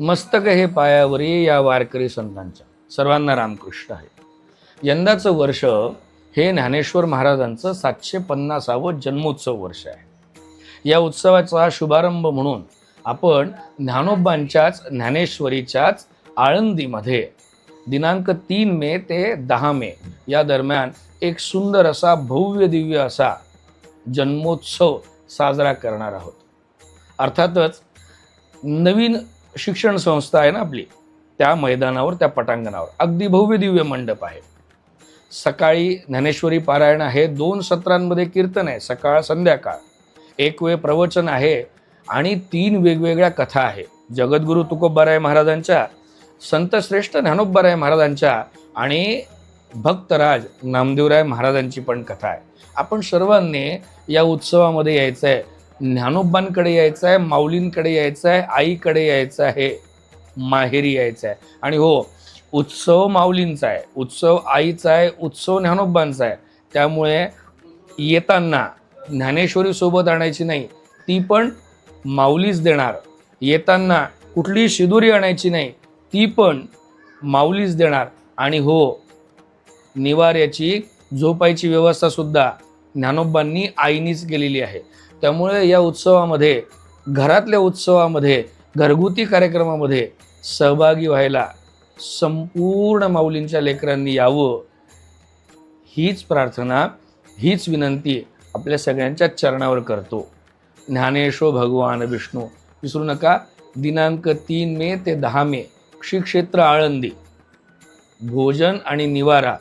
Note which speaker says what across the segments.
Speaker 1: मस्तक हे पायावरी या वारकरी संतांच्या. सर्वांना रामकृष्ण आहे. यंदाचं वर्ष हे ज्ञानेश्वर महाराजांचं सातशे पन्नासावं जन्मोत्सव वर्ष आहे. या उत्सवाचा शुभारंभ म्हणून आपण ज्ञानोबांच्याच ज्ञानेश्वरीच्याच आळंदीमध्ये दिनांक तीन मे ते दहा मे या दरम्यान एक सुंदर असा भव्य दिव्य असा जन्मोत्सव साजरा करणार आहोत. अर्थातच नवीन शिक्षण संस्था आहे ना आपली त्या मैदानावर त्या पटांगणावर. अगदी भव्य दिव्य मंडप आहे. सकाळी ज्ञानेश्वरी पारायण आहे दोन सत्रांमध्ये कीर्तन आहे सकाळ संध्याकाळ. एक वेळ प्रवचन आहे आणि तीन वेगवेगळ्या कथा आहे. जगद्गुरू तुकोबाराय महाराजांच्या संतश्रेष्ठ ज्ञानोबाराय महाराजांच्या आणि भक्तराज नामदेवराय महाराजांची पण कथा आहे. आपण सर्वांनी या उत्सवामध्ये यायचं आहे ज्ञानोबांकडे यायचं आहे माऊलींकडे यायचं आहे आईकडे यायचं आहे माहेरी यायचं आहे आणि हो उत्सव माऊलींचा आहे उत्सव आईचा आहे उत्सव ज्ञानोबांचा आहे त्यामुळे येताना ज्ञानेश्वरी सोबत आणायची नाही ती पण माऊलीच देणार. येताना कुठलीही शिदुरी आणायची नाही ती पण माऊलीच देणार. आणि हो निवाऱ्याची झोपायची व्यवस्था सुद्धा ज्ञानोबांनी आईनीच केलेली आहे. त्यामुळे या उत्सवामध्ये घरातल्या उत्सवामध्ये घरगुती कार्यक्रमामध्ये सहभागी व्हायला संपूर्ण माऊलींच्या लेकरांनी यावं हीच प्रार्थना हीच विनंती आपल्या सगळ्यांच्या चरणावर करतो. ज्ञानेशो भगवान विष्णू. विसरू नका दिनांक तीन मे ते दहा मे श्री क्षेत्र आळंदी. भोजन आणि निवारा.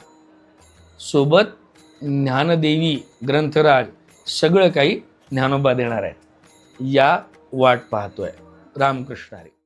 Speaker 1: सोबत ज्ञानदेवी ग्रंथराज सगळं काही ज्ञानोबा देणार आहेत. या वाट पाहतोय. रामकृष्ण हरी.